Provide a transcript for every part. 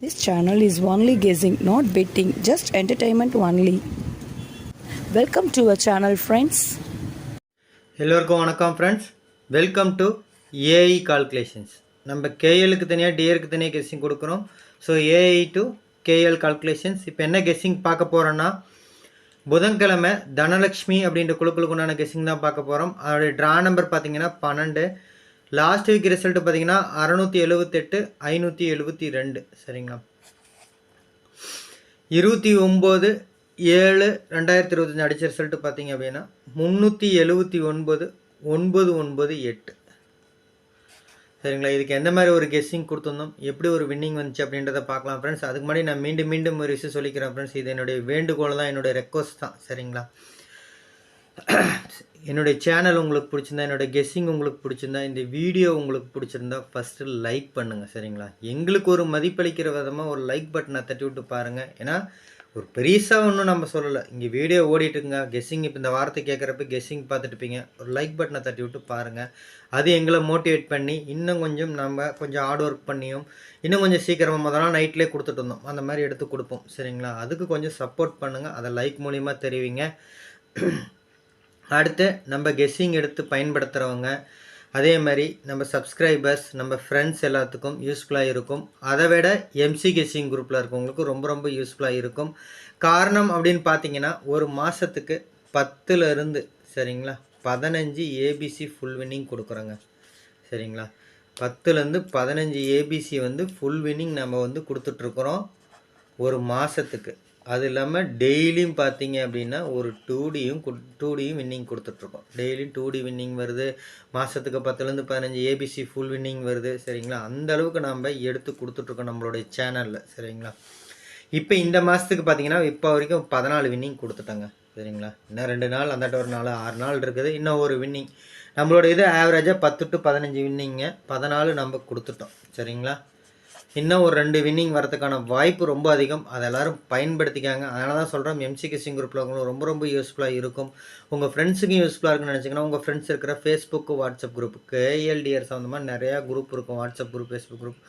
This channel is only guessing, not betting, just entertainment only. Welcome to our channel, friends. எல்லோருக்கும் வணக்கம் friends welcome to AI calculations நம்ம கேஎலுக்கு தனியாக டிஏருக்கு தனியாக கெஸ்ஸிங் கொடுக்குறோம் so AI to KL calculations இப்போ என்ன கெஸ்ஸிங் பார்க்க போகிறோன்னா புதன்கிழமை தனலக்ஷ்மி அப்படின்ற குழுக்களுக்கு உண்டான கெஸ்ஸிங் தான் பார்க்க போகிறோம் அதோடைய ட்ரா நம்பர் பார்த்தீங்கன்னா பன்னெண்டு. லாஸ்ட் வீக் ரிசல்ட்டு பார்த்தீங்கன்னா அறநூற்றி எழுபத்தெட்டு ஐநூற்றி எழுபத்தி ரெண்டு. சரிங்களா? இருபத்தி ஒம்பது ஏழு ரெண்டாயிரத்தி இருபத்தஞ்சி அடித்த ரிசல்ட்டு பார்த்தீங்க அப்படின்னா முந்நூற்றி எழுபத்தி ஒன்பது ஒன்பது ஒன்பது எட்டு. சரிங்களா? இதுக்கு எந்த மாதிரி ஒரு கெஸ்ஸிங் கொடுத்துருந்தோம்? எப்படி ஒரு வின்னிங் வந்துச்சு அப்படின்றத பார்க்கலாம் ஃப்ரெண்ட்ஸ் அதுக்கு முன்னாடி நான் மீண்டும் மீண்டும் ஒரு விஷயம் சொல்லிக்கிறேன் ஃப்ரெண்ட்ஸ் இது என்னுடைய வேண்டுகோள் தான் என்னுடைய ரெக்வஸ்ட் தான். சரிங்களா? என்னுடைய சேனல் உங்களுக்கு பிடிச்சிருந்தா என்னோடய கெஸ்ஸிங் உங்களுக்கு பிடிச்சிருந்தா இந்த வீடியோ உங்களுக்கு பிடிச்சிருந்தா ஃபஸ்ட்டு லைக் பண்ணுங்கள் சரிங்களா? எங்களுக்கு ஒரு மதிப்பளிக்கிற விதமாக ஒரு லைக் பட்டனை தட்டி விட்டு பாருங்கள் ஏன்னா ஒரு பெருசாக ஒன்றும் நம்ம சொல்லலை. இங்கே வீடியோ ஓடிட்டுருங்க கெஸ்ஸிங் இப்போ இந்த வார்த்தை கேட்குறப்ப கெஸ்ஸிங் பார்த்துட்டுப்பீங்க ஒரு லைக் பட்டனை தட்டி விட்டு பாருங்கள் அது எங்களை மோட்டிவேட் பண்ணி இன்னும் கொஞ்சம் நம்ம கொஞ்சம் ஹார்ட் ஒர்க் பண்ணியும் இன்னும் கொஞ்சம் சீக்கிரமாக முதல்ல நைட்லேயே கொடுத்துட்டு இருந்தோம் அந்த மாதிரி எடுத்து கொடுப்போம் சரிங்களா? அதுக்கு கொஞ்சம் சப்போர்ட் பண்ணுங்கள் அதை லைக் மூலிமா தெரிவிங்க. அடுத்து நம்ம கெஸ்ஸிங் எடுத்து பயன்படுத்துகிறவங்க அதே மாதிரி நம்ம சப்ஸ்கிரைபர்ஸ் நம்ம ஃப்ரெண்ட்ஸ் எல்லாத்துக்கும் யூஸ்ஃபுல்லாக இருக்கும். அதை விட எம்சி கெஸ்ஸிங் குரூப்பில் இருக்கவங்களுக்கு ரொம்ப ரொம்ப யூஸ்ஃபுல்லாக இருக்கும். காரணம் அப்படின்னு பார்த்தீங்கன்னா ஒரு மாதத்துக்கு பத்துலேருந்து சரிங்களா? பதினஞ்சு ஏபிசி ஃபுல் வின்னிங் கொடுக்குறோங்க. சரிங்களா? பத்துலேருந்து பதினஞ்சு ஏபிசி வந்து ஃபுல் வின்னிங் நம்ம வந்து கொடுத்துட்ருக்குறோம் ஒரு மாதத்துக்கு அது இல்லாமல் டெய்லியும் பார்த்தீங்க அப்படின்னா ஒரு டூ டியும் டூ டியும் வின்னிங் கொடுத்துட்ருக்கோம். டெய்லியும் டூ டி வின்னிங் வருது. மாதத்துக்கு பத்துலேருந்து பதினஞ்சு ஏபிசி ஃபுல் வின்னிங் வருது. சரிங்களா? அந்த அளவுக்கு நம்ம எடுத்து கொடுத்துட்ருக்கோம் நம்மளுடைய சேனலில் சரிங்களா? இப்போ இந்த மாதத்துக்கு பார்த்தீங்கன்னா இப்போ வரைக்கும் பதினாலு வின்னிங் கொடுத்துட்டாங்க. சரிங்களா? இன்னும் ரெண்டு நாள் அந்தாட்ட ஒரு நாள் ஆறு நாள் இருக்குது. இன்னும் ஒரு வின்னிங். நம்மளோட இது ஆவரேஜாக பத்து டு பதினஞ்சு வின்னிங்க. பதினாலு நம்ம கொடுத்துட்டோம். சரிங்களா? இன்னும் ஒரு ரெண்டு வின்னிங் வரதுக்கான வாய்ப்பு ரொம்ப அதிகம். அதை எல்லாரும் பயன்படுத்திக்காங்க. அதனால தான் சொல்கிறோம் எம்சி கிசிங் குரூப்பில் உங்களுக்கு ரொம்ப ரொம்ப யூஸ்ஃபுல்லாக இருக்கும். உங்கள் ஃப்ரெண்ட்ஸுக்கும் யூஸ்ஃபுல்லாக இருக்குன்னு நினச்சிங்கன்னா உங்கள் ஃப்ரெண்ட்ஸ் இருக்கிற ஃபேஸ்புக்கு வாட்ஸ்அப் குரூப் கேஎல்டிஆர் சம்மந்தமாக நிறையா குரூப் இருக்கும். வாட்ஸ்அப் குரூப் ஃபேஸ்புக் குரூப்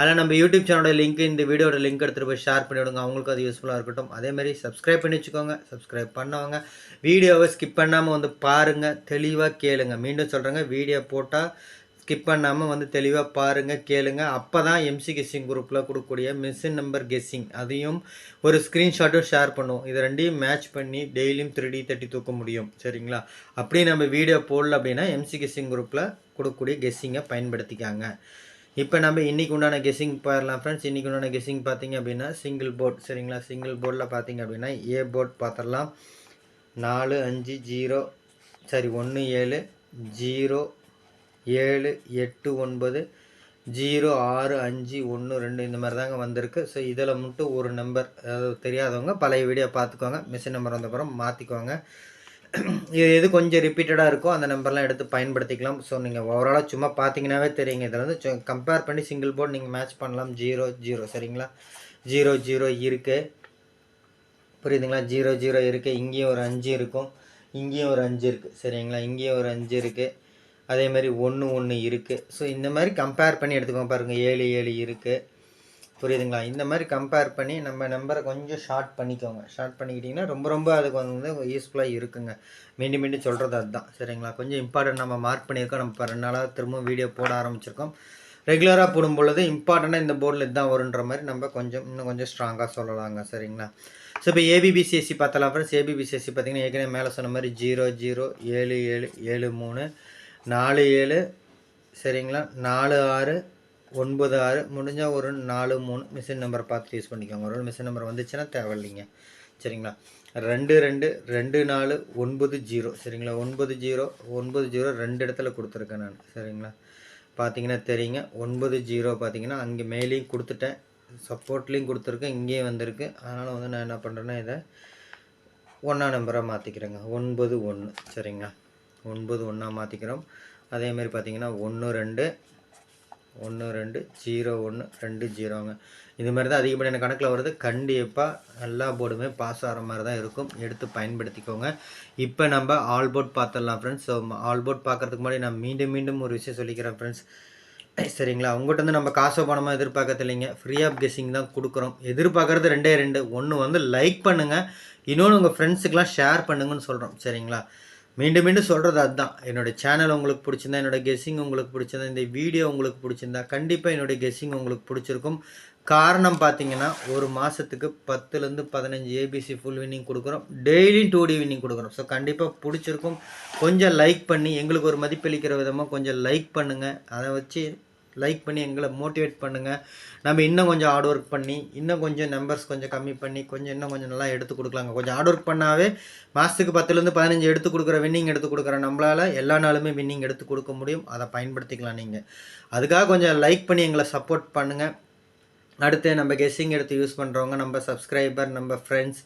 அதில் நம்ம யூடியூப் சேனலோட லிங்க் இந்த வீடியோட லிங்க் எடுத்துகிட்டு போய் ஷேர் பண்ணி விடுங்க. அவங்களுக்கு அது யூஸ்ஃபுல்லாக இருக்கட்டும். அதேமாதிரி சப்ஸ்கிரைப் பண்ணி வச்சுக்கோங்க. சப்ஸ்கிரைப் பண்ணவங்க வீடியோவை ஸ்கிப் பண்ணாமல் வந்து பாருங்கள் தெளிவாக கேளுங்க. மீண்டும் சொல்கிறேங்க வீடியோ போட்டால் ஸ்கிப் பண்ணாமல் வந்து தெளிவாக பாருங்கள் கேளுங்க. அப்போ தான் எம்சி கெஸ்ஸிங் குரூப்பில் கொடுக்கக்கூடிய மிஷின் நம்பர் கெஸ்ஸிங் அதையும் ஒரு ஸ்க்ரீன்ஷாட்டும் ஷேர் பண்ணுவோம். இது ரெண்டையும் மேட்ச் பண்ணி டெய்லியும் த்ரீ தட்டி தூக்க முடியும். சரிங்களா? அப்படி நம்ம வீடியோ போடல அப்படின்னா எம்சி கெஸ்ஸிங் குரூப்பில் கொடுக்கக்கூடிய கெஸ்ஸிங்கை பயன்படுத்திக்காங்க. இப்போ நம்ம இன்றைக்கி உண்டான கெஸ்ஸிங் போயிடலாம் ஃப்ரெண்ட்ஸ் இன்றைக்கி உண்டான கெஸ்ஸிங் பார்த்தீங்க அப்படின்னா சிங்கிள் போர்ட் சரிங்களா? சிங்கிள் போர்டில் பார்த்தீங்க அப்படின்னா ஏ போர்ட் பார்த்துடலாம் நாலு அஞ்சு ஜீரோ சரி ஒன்று ஏழு ஜீரோ ஏழு எட்டு ஒன்பது ஜீரோ ஆறு அஞ்சு ஒன்று ரெண்டு இந்த மாதிரி தாங்க வந்திருக்கு. ஸோ இதில் மட்டும் ஒரு நம்பர் அதாவது தெரியாதவங்க பழைய வீடியோ பார்த்துக்கோங்க. மிஷின் நம்பர் வந்தப்புறம் மாற்றிக்கோங்க இது எது கொஞ்சம் ரிப்பீட்டடாக இருக்கோ அந்த நம்பர்லாம் எடுத்து பயன்படுத்திக்கலாம். ஸோ நீங்கள் ஓவராலாக சும்மா பார்த்தீங்கன்னாவே தெரியுங்க. இதில் வந்து கம்பேர் பண்ணி சிங்கிள் போர்டு நீங்கள் மேட்ச் பண்ணலாம். ஜீரோ ஜீரோ சரிங்களா? ஜீரோ ஜீரோ இருக்குது புரியுதுங்களா? ஜீரோ ஜீரோ இருக்குது இங்கேயும் ஒரு அஞ்சு இருக்கும். இங்கேயும் ஒரு அஞ்சு இருக்குது சரிங்களா? இங்கேயும் ஒரு அஞ்சு இருக்குது அதே மாதிரி ஒன்று ஒன்று இருக்குது ஸோ இந்த மாதிரி கம்பேர் பண்ணி எடுத்துக்கோங்க பாருங்கள் ஏழு ஏழு இருக்குது புரியுதுங்களா? இந்த மாதிரி கம்பேர் பண்ணி நம்ம நம்பரை கொஞ்சம் ஷார்ட் பண்ணிக்கோங்க. ஷார்ட் பண்ணிக்கிட்டிங்கன்னா ரொம்ப ரொம்ப அதுக்கு வந்து யூஸ்ஃபுல்லாக இருக்குங்க. மீண்டும் மீண்டும் சொல்கிறது அதுதான். சரிங்களா? கொஞ்சம் இம்பார்ட்டன்ட் நம்ம மார்க் பண்ணியிருக்கோம். நம்ம இப்போ ரெண்டு நாளாக திரும்பவும் வீடியோ போட ஆரம்பிச்சிருக்கோம். ரெகுலராக போடும் பொழுது இம்பார்ட்டண்ட்டாக இந்த போர்டில் இதுதான் வருன்ற மாதிரி நம்ம கொஞ்சம் இன்னும் கொஞ்சம் ஸ்ட்ராங்காக சொல்லலாங்க. சரிங்களா? ஸோ இப்போ ஏபிபிசிஎஸ்சி பார்த்தலாம் ஃப்ரெண்ட்ஸ் ஏபிபிசிஎஸ்சி பார்த்தீங்கன்னா ஏற்கனவே மேலே சொன்ன மாதிரி ஜீரோ ஜீரோ ஏழு ஏழு ஏழு மூணு நாலு ஏழு சரிங்களா? நாலு ஆறு ஒன்பது ஆறு முடிஞ்சால் ஒரு நாலு மூணு மிஷின் நம்பரை பார்த்து யூஸ் பண்ணிக்கோங்க. ஒரு மிஷின் நம்பர் வந்துச்சுன்னா தேவையில்லைங்க. சரிங்களா? ரெண்டு ரெண்டு ரெண்டு நாலு ஒன்பது ஜீரோ. சரிங்களா? ஒன்பது ஜீரோ ஒன்பது ஜீரோ ரெண்டு இடத்துல கொடுத்துருக்கேன் நான். சரிங்களா? பார்த்தீங்கன்னா தெரியுங்க. ஒன்பது ஜீரோ பார்த்தீங்கன்னா அங்கே மேலேயும் கொடுத்துட்டேன். சப்போர்ட்லேயும் கொடுத்துருக்கேன். இங்கேயும் வந்திருக்கு. அதனால் வந்து நான் என்ன பண்ணுறேன்னா இதை ஒன்றா நம்பராக மாற்றிக்கிறேங்க ஒன்பது ஒன்று சரிங்களா? ஒன்பது ஒன்றா மாற்றிக்கிறோம் அதேமாரி பார்த்தீங்கன்னா ஒன்று ரெண்டு ஒன்று ரெண்டு ஜீரோ ஒன்று ரெண்டு ஜீரோங்க. இது மாதிரி தான் அதிகப்படியான கணக்கில் வருது. கண்டிப்பாக எல்லா போர்டுமே பாஸ் ஆகிற மாதிரி தான் இருக்கும். எடுத்து பயன்படுத்திக்கோங்க. இப்போ நம்ம ஆல் போர்ட் பார்த்துடலாம் ஃப்ரெண்ட்ஸ் ஸோ ஆல் போர்ட் பார்க்கறதுக்கு முன்னாடி நான் மீண்டும் மீண்டும் ஒரு விஷயம் சொல்லிக்கிறேன் ஃப்ரெண்ட்ஸ் சரிங்களா? உங்கள்கிட்ட வந்து நம்ம காசோ பணமாக எதிர்பார்க்கறது இல்லைங்க. ஃப்ரீ ஆஃப் கெஸ்ஸிங் தான் கொடுக்குறோம். எதிர்பார்க்கறது ரெண்டே ரெண்டு. ஒன்று வந்து லைக் பண்ணுங்கள் இன்னொன்று உங்கள் ஃப்ரெண்ட்ஸுக்கெலாம் ஷேர் பண்ணுங்கன்னு சொல்கிறோம் சரிங்களா? மீண்டும் மீண்டும் சொல்கிறது அதுதான். என்னோட சேனல் உங்களுக்கு பிடிச்சிருந்தா என்னோட கெஸ்ஸிங் உங்களுக்கு பிடிச்சிருந்தா இந்த வீடியோ உங்களுக்கு பிடிச்சிருந்தா கண்டிப்பாக என்னுடைய கெஸ்ஸிங் உங்களுக்கு பிடிச்சிருக்கும். காரணம் பார்த்தீங்கன்னா ஒரு மாதத்துக்கு பத்துலேருந்து பதினஞ்சு ஏபிசி ஃபுல் வின்னிங் கொடுக்குறோம். டெய்லியும் டூ டி வின்னிங் கொடுக்குறோம். ஸோ கண்டிப்பாக பிடிச்சிருக்கும். கொஞ்சம் லைக் பண்ணி எங்களுக்கு ஒரு மதிப்பளிக்கிற விதமாக கொஞ்சம் லைக் பண்ணுங்கள் அதை வச்சு லைக் பண்ணி எங்களை மோட்டிவேட் பண்ணுங்கள் நம்ம இன்னும் கொஞ்சம் ஹார்ட் ஒர்க் பண்ணி இன்னும் கொஞ்சம் நம்பர்ஸ் கொஞ்சம் கம்மி பண்ணி கொஞ்சம் இன்னும் கொஞ்சம் நல்லா எடுத்து கொடுக்கலாங்க. கொஞ்சம் ஹார்ட் ஒர்க் பண்ணாவே மாதத்துக்கு பத்துலேருந்து பதினஞ்சு எடுத்து கொடுக்குற வின்னிங் எடுத்து கொடுக்குற நம்மளால் எல்லா நாளுமே வின்னிங் எடுத்து கொடுக்க முடியும். அதை பயன்படுத்திக்கலாம் நீங்கள் அதுக்காக கொஞ்சம் லைக் பண்ணி எங்களை சப்போர்ட் பண்ணுங்கள் அடுத்து நம்ம கெஸ்ஸிங் எடுத்து யூஸ் பண்ணுறவங்க நம்ம சப்ஸ்கிரைபர் நம்ம ஃப்ரெண்ட்ஸ்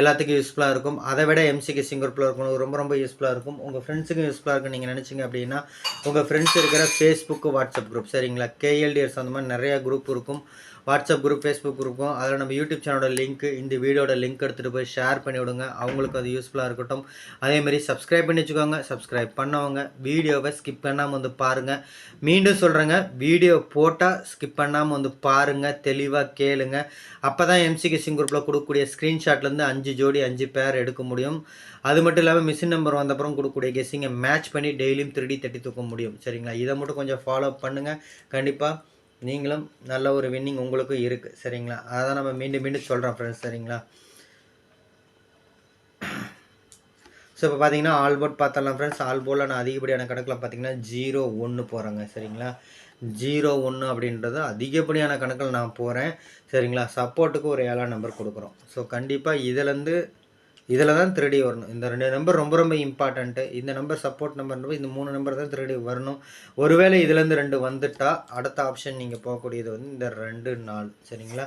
எல்லாத்துக்கும் யூஸ்ஃபுல்லாக இருக்கும். அதை விட எம்சி கெஸ்ஸிங் குரூப்பில் இருக்கணும் ரொம்ப ரொம்ப யூஸ்ஃபுல்லாக இருக்கும். உங்கள் ஃப்ரெண்ட்ஸுக்கும் யூஸ்ஃபுல்லாக இருக்கும் நீங்கள் நினச்சிங்க அப்படின்னா உங்கள் ஃப்ரெண்ட்ஸ் இருக்கிற ஃபேஸ்புக்கு வாட்ஸ்அப் குரூப் சரிங்களா? கேஎல்டிஎஸ் அந்த மாதிரி நிறையா குரூப் இருக்கும். வாட்ஸ்அப் குரூப் ஃபேஸ்புக் இருக்கும். அதில் நம்ம யூடியூப் சேனலோட லிங்க் இந்த வீடியோட லிங்க் எடுத்துகிட்டு போய் ஷேர் பண்ணி விடுங்க. அவங்களுக்கு அது யூஸ்ஃபுல்லாக இருக்கட்டும். அதேமாதிரி சப்ஸ்கிரைப் பண்ணி வச்சுக்கோங்க. சப்ஸ்கிரைப் பண்ணவங்க வீடியோவை ஸ்கிப் பண்ணாமல் வந்து பாருங்கள் மீண்டும் சொல்கிறேங்க வீடியோ போட்டால் ஸ்கிப் பண்ணாமல் வந்து பாருங்கள் தெளிவாக கேளுங்க. அப்போ தான் எம்சிக்கு சிங் குரூப்பில் கொடுக்கக்கூடிய ஸ்க்ரீன்ஷாட்லேருந்து அஞ்சு ஜோடி அஞ்சு பேர் எடுக்க முடியும். அது மட்டும் இல்லாமல் மிஷின் நம்பர் வந்தப்புறம் கொடுக்கக்கூடிய கெஸ்ஸிங்கை மேட்ச் பண்ணி டெய்லியும் திருடி தட்டி தூக்க முடியும். சரிங்களா? இதை மட்டும் கொஞ்சம் ஃபாலோ பண்ணுங்கள் கண்டிப்பாக நீங்களும் நல்ல ஒரு வின்னிங் உங்களுக்கும் இருக்குது சரிங்களா? அதான் நம்ம மீண்டும் மீண்டும் சொல்கிறோம் ஃப்ரெண்ட்ஸ் சரிங்களா? ஸோ இப்போ பார்த்தீங்கன்னா ஆல் போர்ட் பார்த்தலாம் ஃப்ரெண்ட்ஸ் ஆல் போர்டில் நான் அதிகப்படியான கணக்கில் பார்த்தீங்கன்னா ஜீரோ ஒன்று போகிறேங்க சரிங்களா? ஜீரோ ஒன்று அப்படின்றது அதிகப்படியான கணக்கில் நான் போகிறேன் சரிங்களா? சப்போர்ட்டுக்கு ஒரு ஏழாம் நம்பர் கொடுக்குறோம். ஸோ கண்டிப்பாக இதுலேருந்து இதில் தான் திருடி வரணும். இந்த ரெண்டு நம்பர் ரொம்ப ரொம்ப இம்பார்ட்டண்ட்டு இந்த நம்பர் சப்போர்ட் நம்பர் இந்த மூணு நம்பர் தான் திருடி வரணும். ஒருவேளை இதுலேருந்து ரெண்டு வந்துட்டால் அடுத்த ஆப்ஷன் நீங்கள் போகக்கூடியது வந்து இந்த ரெண்டு நாள் சரிங்களா?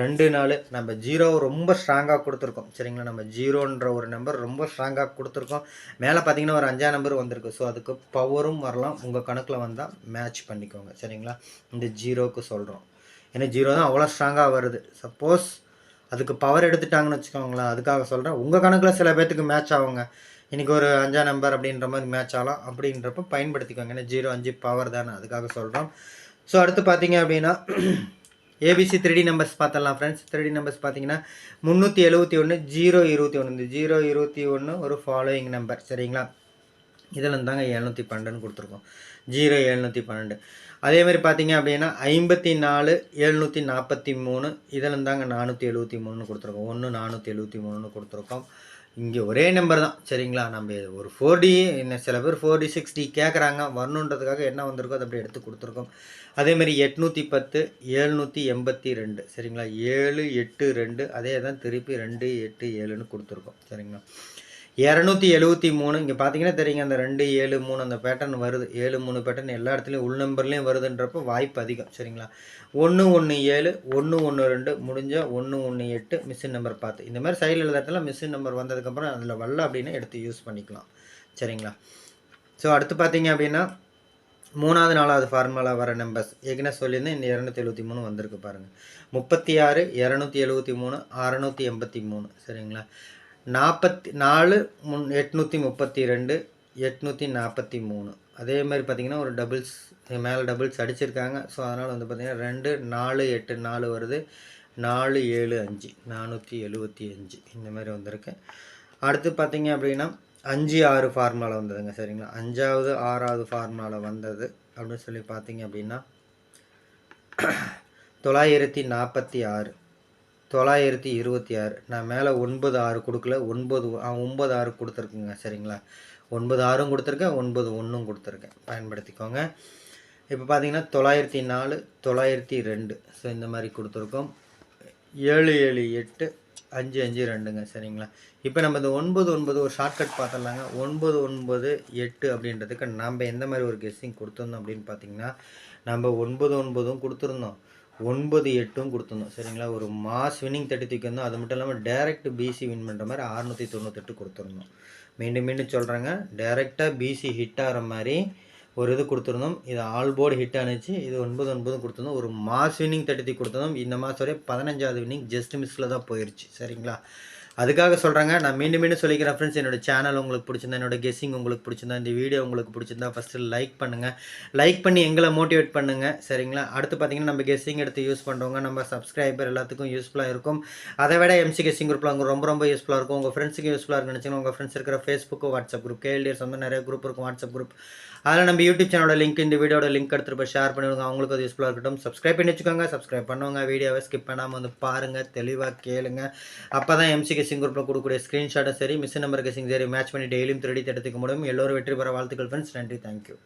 ரெண்டு நாள் நம்ம ஜீரோ ரொம்ப ஸ்ட்ராங்காக கொடுத்துருக்கோம். சரிங்களா? நம்ம ஜீரோன்ற ஒரு நம்பர் ரொம்ப ஸ்ட்ராங்காக கொடுத்துருக்கோம். மேலே பார்த்தீங்கன்னா ஒரு அஞ்சாம் நம்பர் வந்திருக்கு. ஸோ அதுக்கு பவரும் வரலாம். உங்கள் கணக்கில் வந்தால் மேட்ச் பண்ணிக்கோங்க. சரிங்களா? இந்த ஜீரோவுக்கு சொல்கிறோம் ஏன்னா ஜீரோ தான் அவ்வளோ ஸ்ட்ராங்காக வருது. சப்போஸ் அதுக்கு பவர் எடுத்துட்டாங்கன்னு வச்சுக்கோங்களேன். அதுக்காக சொல்கிறேன் உங்கள் கணக்கில் சில பேர்த்துக்கு மேட்ச் ஆகுங்க. இன்றைக்கி ஒரு அஞ்சாம் நம்பர் அப்படின்ற மாதிரி மேட்ச் ஆகலாம். அப்படின்றப்ப பயன்படுத்திக்கோங்க. ஏன்னா ஜீரோ அஞ்சு பவர் தானே. அதுக்காக சொல்கிறோம் ஸோ அடுத்து பார்த்தீங்க அப்படின்னா ஏபிசி த்ரீ நம்பர்ஸ் பார்த்தலாம் ஃப்ரெண்ட்ஸ் த்ரீ நம்பர்ஸ் பார்த்தீங்கன்னா முந்நூற்றி எழுபத்தி ஒன்று ஜீரோ இருபத்தி ஒன்று இந்த ஜீரோ இருபத்தி ஒன்று ஒரு ஃபாலோயிங் நம்பர் சரிங்களா? இதில் தாங்க எழுநூற்றி பன்னெண்டுன்னு கொடுத்துருக்கோம். ஜீரோ எழுநூற்றி பன்னெண்டு. அதேமாதிரி பார்த்தீங்க அப்படின்னா ஐம்பத்தி நாலு எழுநூற்றி நாற்பத்தி மூணு இதில் தாங்க நானூற்றி எழுபத்தி மூணுன்னு கொடுத்துருக்கோம். ஒன்று நானூற்றி எழுபத்தி மூணுன்னு கொடுத்துருக்கோம். இங்கே ஒரே நம்பர் தான் சரிங்களா? நம்ம ஒரு ஃபோர் டி என்ன சில பேர் ஃபோர் டி சிக்ஸ் டி கேட்குறாங்க வரணுன்றதுக்காக என்ன வந்திருக்கோ அதை அப்படி எடுத்து கொடுத்துருக்கோம். அதேமாதிரி எட்நூற்றி பத்து ஏழ்நூற்றி எண்பத்தி ரெண்டு சரிங்களா? ஏழு எட்டு ரெண்டு அதே தான் திருப்பி ரெண்டு எட்டு ஏழுன்னு கொடுத்துருக்கோம் சரிங்களா? இரநூத்தி எழுபத்தி மூணு. இங்கே பார்த்தீங்கன்னா தெரியுங்க அந்த ரெண்டு ஏழு மூணு அந்த பேட்டர்ன் வருது. ஏழு மூணு பேட்டர்ன் எல்லா இடத்துலையும் உள் நம்பர்லேயும் வருதுன்றப்போ வாய்ப்பு அதிகம் சரிங்களா? ஒன்று ஒன்று ஏழு ஒன்று ஒன்று ரெண்டு முடிஞ்சால் ஒன்று ஒன்று எட்டு மிஷின் நம்பர் பார்த்து இந்த மாதிரி சைடில் இடத்துல மிஷின் நம்பர் வந்ததுக்கப்புறம் அதில் வரல அப்படின்னா எடுத்து யூஸ் பண்ணிக்கலாம் சரிங்களா? ஸோ அடுத்து பார்த்தீங்க அப்படின்னா மூணாவது நாலாவது ஃபார்முலா வர நம்பர்ஸ் ஏற்கனவே சொல்லியிருந்தேன் இந்த இரநூத்தி எழுபத்தி மூணு வந்திருக்கு பாருங்கள் முப்பத்தி ஆறு இரநூத்தி எழுபத்தி மூணு அறநூற்றி எண்பத்தி மூணு சரிங்களா? நாற்பத்தி நாலு முன் எட்நூற்றி முப்பத்தி ரெண்டு எட்நூற்றி நாற்பத்தி மூணு அதே மாதிரி பார்த்திங்கன்னா ஒரு டபுள்ஸ் மேலே டபுள்ஸ் அடிச்சிருக்காங்க. ஸோ அதனால் வந்து பார்த்திங்கன்னா ரெண்டு நாலு எட்டு நாலு வருது. நாலு ஏழு அஞ்சு. நானூற்றி எழுபத்தி அஞ்சு. இந்த மாதிரி வந்திருக்கு. அடுத்து பார்த்திங்க அப்படின்னா அஞ்சு ஆறு ஃபார்முலாவில் வந்ததுங்க சரிங்களா? அஞ்சாவது ஆறாவது ஃபார்முலாவில் வந்தது. அப்படின்னு சொல்லி பார்த்தீங்க அப்படின்னா தொள்ளாயிரத்தி நாற்பத்தி ஆறு. தொள்ளாயிரத்தி இருபத்தி ஆறு. நான் மேலே ஒன்பது ஆறு கொடுக்கல. ஒன்பது ஒன்பது ஆறு கொடுத்துருக்குங்க சரிங்களா? ஒன்பது ஆறும் கொடுத்துருக்கேன் ஒன்பது ஒன்றும் கொடுத்துருக்கேன். பயன்படுத்திக்கோங்க. இப்போ பார்த்தீங்கன்னா தொள்ளாயிரத்தி நாலு தொள்ளாயிரத்தி ரெண்டு. ஸோ இந்த மாதிரி கொடுத்துருக்கோம். ஏழு ஏழு எட்டு அஞ்சு அஞ்சு ரெண்டுங்க சரிங்களா? இப்போ நம்ம இந்த ஒன்பது ஒன்பது ஒரு ஷார்ட்கட் பார்த்துடலாங்க. ஒன்பது ஒன்பது எட்டு அப்படின்றதுக்கு நம்ம எந்த மாதிரி ஒரு கெஸ்ஸிங் கொடுத்துருந்தோம் அப்படின்னு பார்த்தீங்கன்னா நம்ம ஒன்பது ஒன்பதும் கொடுத்துருந்தோம். ஒன்பது எட்டும் கொடுத்துருந்தோம். சரிங்களா? ஒரு மாஸ் வின்னிங் தேர்ட்டி தூக்கி வந்தோம். அது மட்டும் இல்லாமல் டேரெக்ட் பிசி வின் பண்ணுற மாதிரி அறுநூற்றி தொண்ணூத்தெட்டு கொடுத்துருந்தோம். மீண்டும் மீண்டும் சொல்கிறேங்க டேரெக்டாக பிசி ஹிட் ஆகிற மாதிரி ஒரு இது கொடுத்துருந்தோம். இது ஆல் போர்டு ஹிட் ஆனிச்சு. இது ஒன்பது ஒன்பதும் கொடுத்துருந்தோம். ஒரு மாஸ் வின்னிங் தேர்ட்டி தூக்கி கொடுத்துருந்தோம் இந்த மாதம் வரையும் பதினஞ்சாவது வின்னிங் ஜஸ்ட் மிஸ்ஸில் தான் போயிடுச்சு சரிங்களா? அதுக்காக சொல்கிறாங்க நான் மீண்டும் மீண்டும் சொல்லிக்கிறேன் ஃப்ரெண்ட்ஸ் என்னோட சேனல் உங்களுக்கு பிடிச்சிருந்தா என்னோட கெஸ்ஸிங் உங்களுக்கு பிடிச்சிருந்தா இந்த வீடியோ உங்களுக்கு பிடிச்சிருந்தா ஃபஸ்ட்டு லைக் பண்ணுங்கள் லைக் பண்ணி எங்களை மோட்டிவேட் பண்ணுங்கள் சரிங்களா? அடுத்து பார்த்தீங்கன்னா நம்ம கெஸ்ஸிங் எடுத்து யூஸ் பண்ணுறவங்க நம்ம சப்ஸ்கிரைபர் எல்லாத்துக்கும் யூஸ்ஃபுல்லாக இருக்கும். அதை விட எம்சி கெஸ்ஸிங் குரூப்பில் அவங்க ரொம்ப ரொம்ப யூஸ்ஃபுல்லாக இருக்கும். உங்கள் ஃப்ரெண்ட்ஸுக்கு யூஸ்ஃபுல்லாக இருக்குன்னு நினச்சிங்கன்னா உங்கள் ஃப்ரெண்ட்ஸ் இருக்கிற ஃபேஸ்புக் வாட்ஸ்அப் குரூப் கேஎல்டிஎஸ் வந்து நிறைய குரூப் இருக்கும் வாட்ஸ்அப் குரூப் அதில் நம்ம யூடியூப் சேனலோட லிங்க் இந்த வீடியோட லிங்க் எடுத்துகிட்டு போய் ஷேர் பண்ணிவிடுங்க அவங்களுக்கு அது யூஸ்ஃபுல்லாக இருக்கட்டும். சப்ஸ்கிரைப் பண்ணி வச்சுக்கோங்க. சப்ஸ்கிரைப் பண்ணுவாங்க. வீடியோவை ஸ்கிப் பண்ணாமல் வந்து பாருங்கள் தெளிவாக கேளுங்க. அப்போ தான் எம்சி கேசிங் குரூப்பில் கொடுக்கக்கூடிய ஸ்க்ரீன்ஷாட்டும் சரி மிஷின் நம்பர் கேசிங் சரி மேட்ச் பண்ணி டெய்லியும் திருடி எடுத்துக்க முடியும். எல்லோரும் வெற்றி பெற வாழ்த்துக்கள் ஃப்ரெண்ட்ஸ் நன்றி. தேங்க்யூ